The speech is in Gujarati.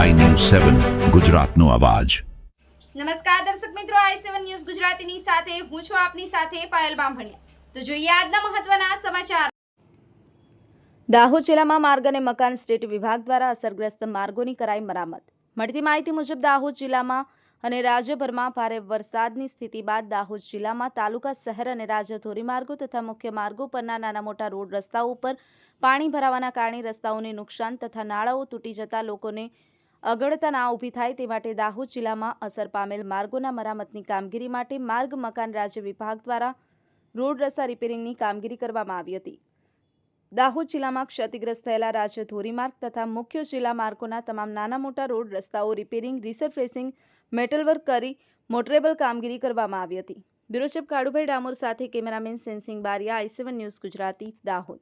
સેવન ગુજરાતનો અવાજ. નમસ્કાર દર્શક મિત્રો આઈ સેવન ન્યૂઝ ગુજરાતીની સાથે, હું છું આપની સાથે પાયલ બામભણિયા. તો જોઈએ આજના મહત્વના સમાચાર. દાહોદ જિલ્લામાં માર્ગ અને મકાન સ્ટેટ વિભાગ દ્વારા અસરગ્રસ્ત માર્ગોની કરાઈ મરામત. મળતી માહિતી મુજબ, દાહોદ જિલ્લામાં અને રાજ્યભરમાં ભારે વરસાદની સ્થિતિ બાદ દાહોદ જિલ્લામાં તાલુકા, શહેર અને રાજ્ય ધોરીમાર્ગો તથા મુખ્ય માર્ગો પરના નાના મોટા રોડ રસ્તાઓ ઉપર પાણી ભરાવાના કારણે રસ્તાઓને નુકસાન તથા નાળાઓ તૂટી જતા લોકોને અગવડતા ના ઊભી થાય તે માટે દાહોદ જિલ્લામાં અસર પામેલ માર્ગોના મરામતની કામગીરી માટે માર્ગ, મકાન રાજ્ય વિભાગ દ્વારા રોડ રસ્તા રિપેરિંગની કામગીરી કરવામાં આવી હતી. દાહોદ જિલ્લામાં ક્ષતિગ્રસ્ત થયેલા રાજ્ય ધોરીમાર્ગ તથા મુખ્ય જિલ્લા માર્ગોના તમામ નાના મોટા રોડ રસ્તાઓ રિપેરિંગ, રિસરફેસિંગ, મેટલવર્ક કરી મોટરેબલ કામગીરી કરવામાં આવી હતી. બ્યુરો ચીફ કાળુભાઈ ડામોર સાથે cameraman Sensing Bariya, I news Gujarati, Dahod.